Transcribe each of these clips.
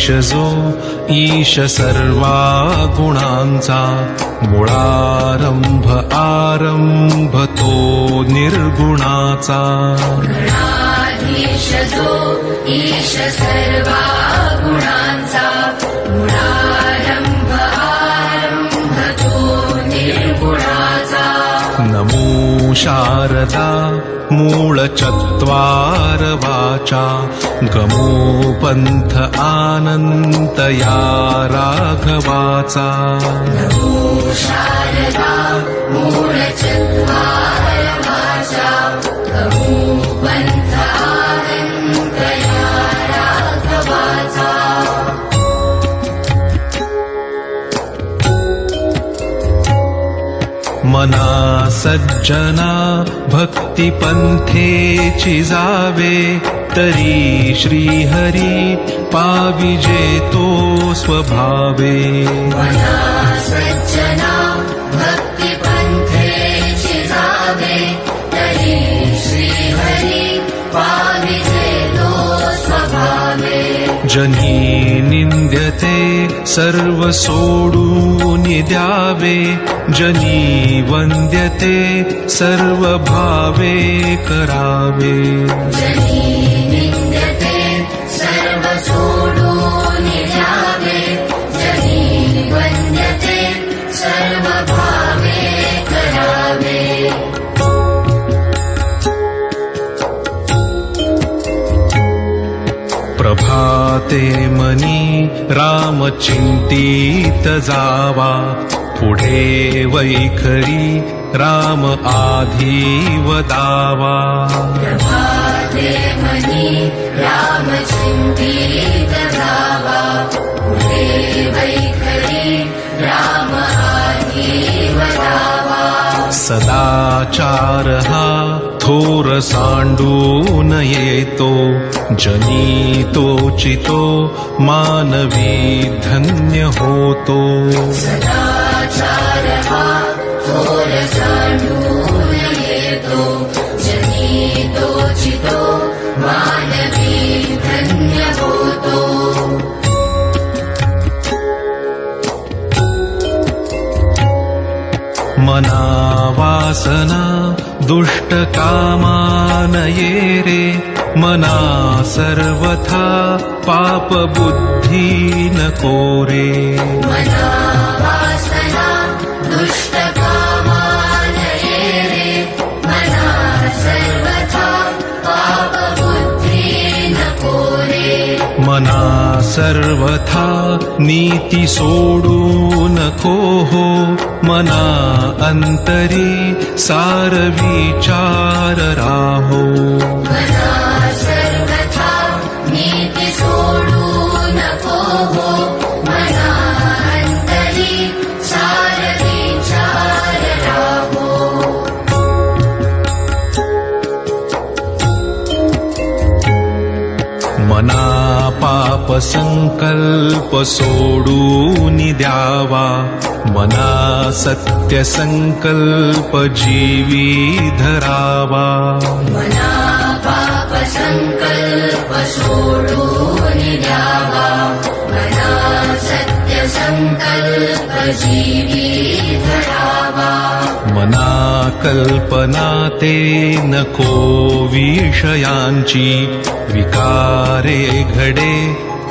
जो ईश सर्वा गुणांचा मुळारंभ आरंभ तो निर्गुणाचा। गणाधीश जो ईश सर्वा गुणांचा मुळारंभ आरंभ तो निर्गुणाचा। नमो शारदा मूळ चत्वार वाचा गमो पंथ आनंत या राघवाचा. शारदा मूळ मना सज्जना भक्तिपंथेची जावे तरी श्रीहरी पाविजे तो स्वभावे। मना सज्जना जनी निंद्यते सर्व सोडून द्यावे जनी वंद्यते सर्व भावे करावे प्रभाते मनी रामचिंतित जावा। पुढे वैखरी राम आधी वदावा प्रभाते मनी रामचिन्तित जावा पुढे वैखरी राम आधी वदावा सदाचार हा थोर सांडून येतो जनी तोचितो मानवी धन्य होतो मना वासना दुष्ट कामान ये रे मना सर्वथा पाप बुद्धी नको रे मना वासना दुष्ट सर्वथा नीती सोडू नको हो। मना अंतरी सार विचार राहो सोडून द्यावा मना सत्य संकल्प जीवी धरावा मना पाप संकल्प सोडून द्यावा मना सत्य संकल्प जीवी धरावा मना कल्पना ते नको विषयांची विकारे घडे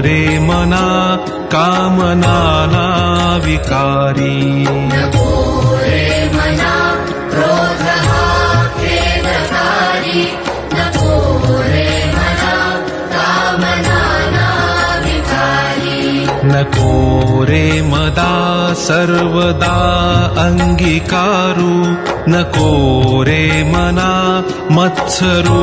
रे मना कामनाना विकारी। नको रे मना क्रोध हा खेदकारी नको रे मना कामनाना विकारी। नको रे मदा सर्वदा अंगीकारू नको रे मना मत्सरू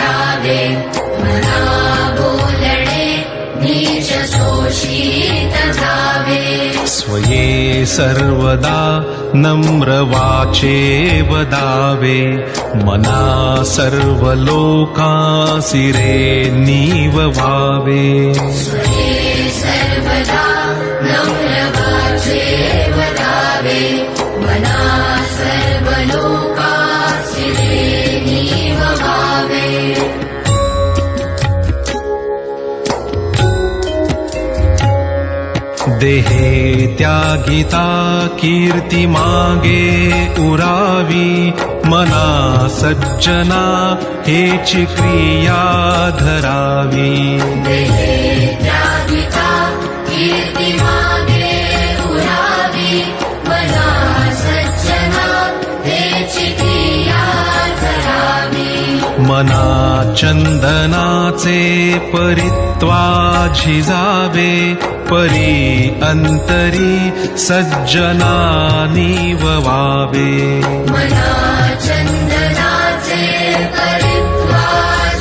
स्वये सर्वदा नम्रवाचे वदावे मना सर्वलोकासिरे नीववावे त्यागिता कीर्ती मागे उरावी मना सज्जना हेची क्रिया धरावी। मना चंदनाचे परित्वा झिजावे परी अंतरी सज्जनानी ववावे मना चन्दनाचे परित्वा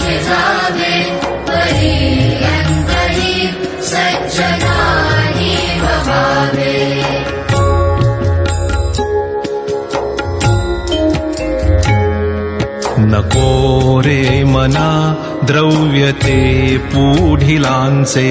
जिजावे पर्यन्तरि सज्जनानि भवावे नको रे मना द्रव्यते पुढिलांचे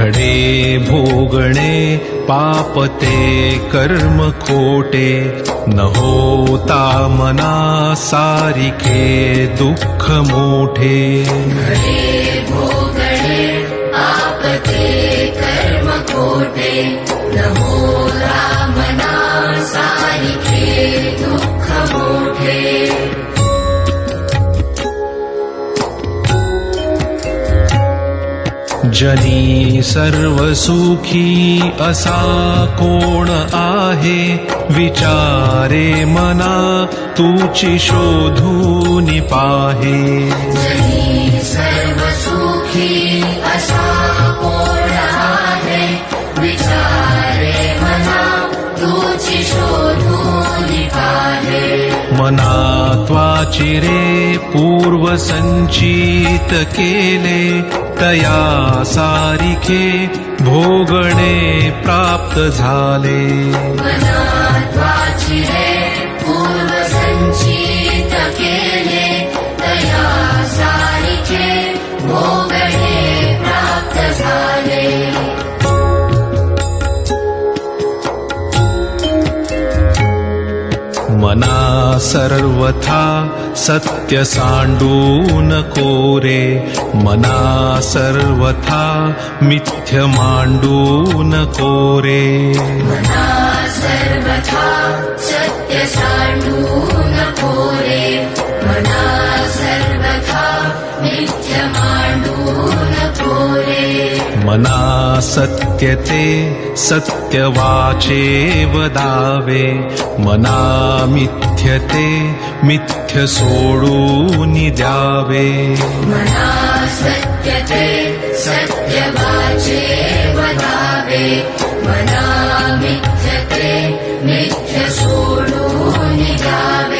घडे भोगणे पापते कर्म खोटे। न होता मना सारिखे दुःख मोठे। कर्म खोटे। नमो रामना सारिखे दुःख जनी सर्वसुखी असा कोण आहे? विचारे मना तुची शोधून पाहे. जनी भावना त्वाचिरे पूर्वसञ्चित केले तया सारिखे भोगणे प्राप्त झाले. पूर्वसञ्चित केले तया सारिखे सर्वथा सत्य सांडून कोरे मना सर्वथा मिथ्य मांडून कोरे मना सर्वथा सत्य मना सत्यते सत्यवाचे वदावे मना मिथ्यते मिथ्य सोडून द्यावे। मना सत्यते सत्यवाचे वदावे मना मिथ्यते मिथ्य सोडून जावे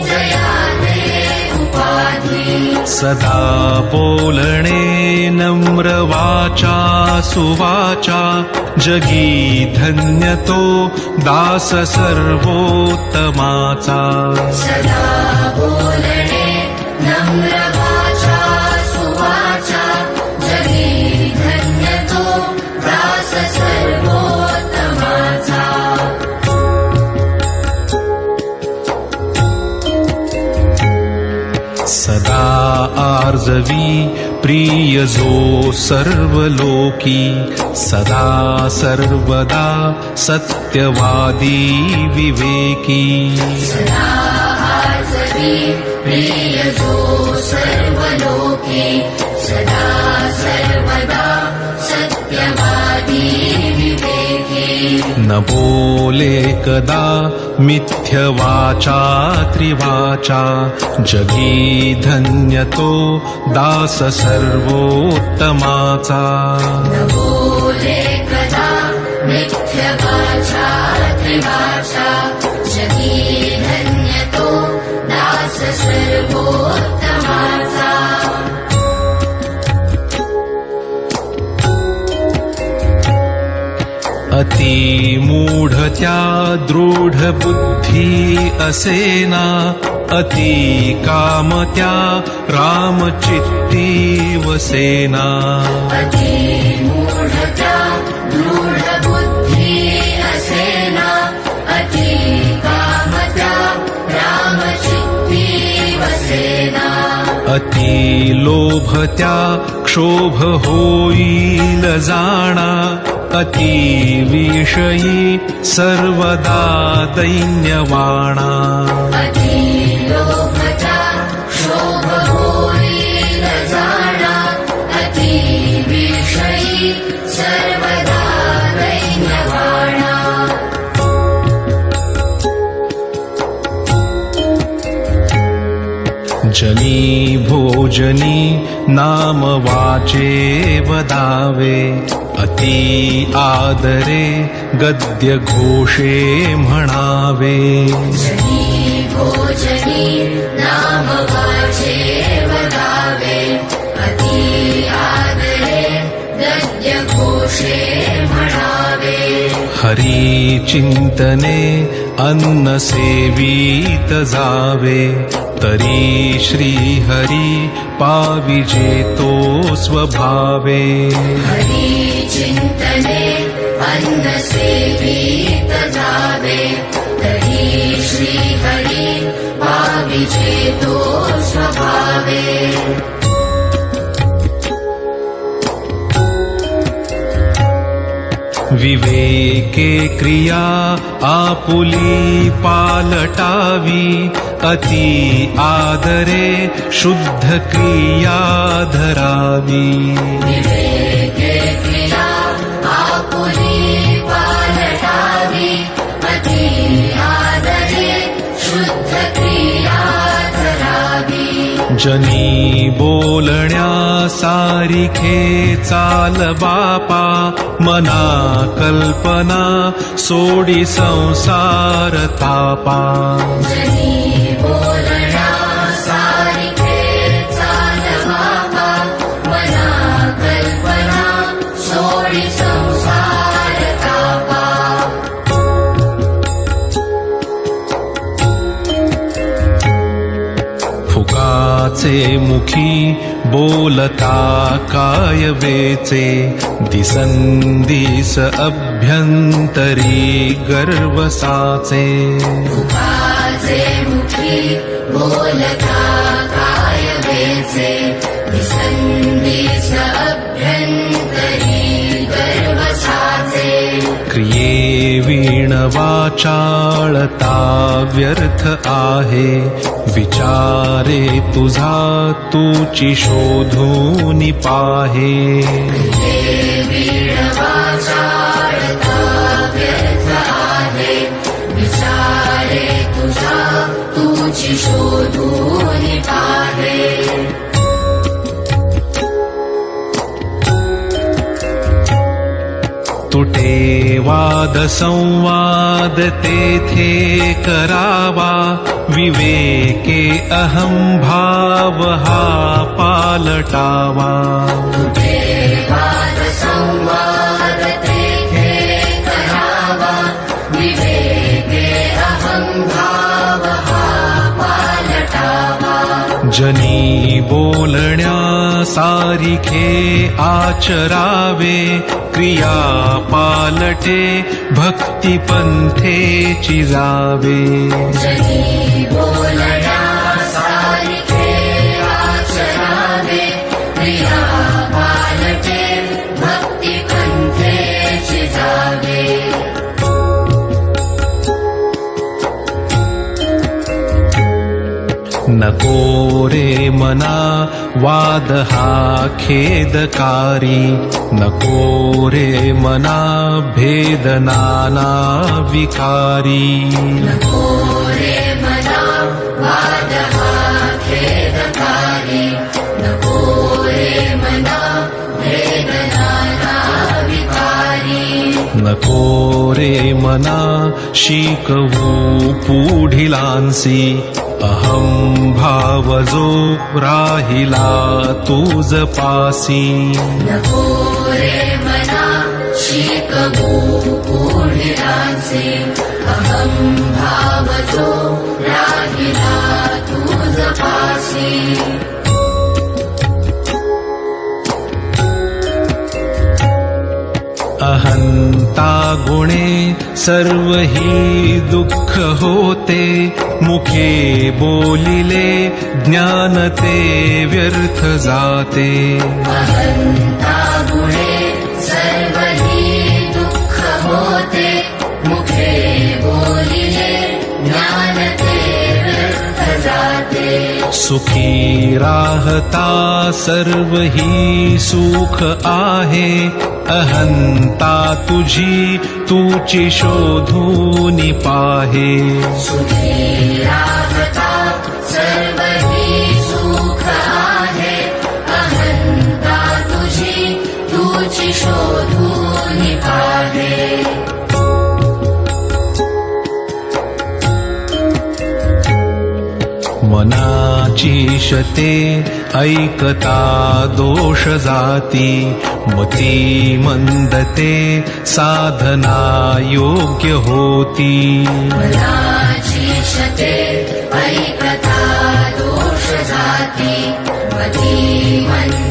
सदा बोलणे नम्र वाचा सुवाचा जगी धन्य तो दास सर्वोत्तमाचा। सदा लाजवी प्रिय जो सर्वलोकी सदा सर्वदा सत्यवादी विवेकी। सदा सर्वलोके सदा सर्वदा न बोले कदा मिथ्यवाचा त्रिवाचा। जगी धन्यतो दास सर्वोत्तमाचा। सर्वोत्तमाचा अति मूढत्या दृढ बुद्धी असेना अति कामत्या रामचित्ती वसेना अति मूढता दृढबुद्धी असेना अति कामता रामचित्ती वसेना अति लोभत्या क्षोभ होईल जाणा अति विषयी सर्वदा दैन्यवाणा। जनी भोजनी नाम वाचे वदावे अति आदरे गद्य घोषे म्हणावे। जनी भोजनी नाम वाचे वदावे अति आदरे गद्य घोषे म्हणावे। हरी चिंतने अन्न सेवीत जावे तरी श्री हरी पाविजे तो स्वभावे। हरी चिंतने अन्न सेवीत जावे तरी श्री हरी पाविजे तो स्वभावे। विवेके क्रिया आपुली पालटावी अति आदरे शुद्ध जनी बोलण्या सारिखे चाल बापा मना कल्पना सोडी संसार तापा जनी बोलणा सारिखे चाल बाबा मना कल्पना सोडी फुकाचे मुखी बोलता काय वेचे? दिसंदिस अभ्यंतरी गर्वसाचे मुखी बोलता काय वेचे? दिसंदिस अभ्यंतरी गर्वसाचे क्रिये वीण वाचाळता व्यर्थ आहे. विचारे तुझा तुची शोधून पाहे. वीणवाचाळता तुटे वाद संवाद तेथे करावा। विवेके अहं भाव पालटावा। जनी बोलण्या सारिखे आचरावे क्रिया पालटे भक्तिपन्थे चिरावे। न को रे मना वाद हा खेदकारी नको रे मना भेदनाना विकारी रे मना वादः नको रे मना शिकवू पुढिलांसी। अहं भावजो राहिला तुझ पासी नको रे मना शिकवू पुढिलांचे अहं भावजो राहिला तुझ पासी अहन्ता गुणे सर्व हि दुःख होते मुखे बोलिले ज्ञान ते व्यर्थ जाते। अहन्ता गुणे सर्व हि दुःख होते मुखे बोलिले ज्ञान ते व्यर्थ जाते। सुखी राहता सर्व हि सुख आहे अहन्ता तुझी तुची शोधूनि पाहे। सुखी राहता सर्व हि सुख आहे। अहन्ता तुझी तुझी शोधून पाहे। मनाची शते ऐकता दोष जाती मती मंदते साधना योग्य होती। मनाची शते ऐकता दोष जाती मती मंदते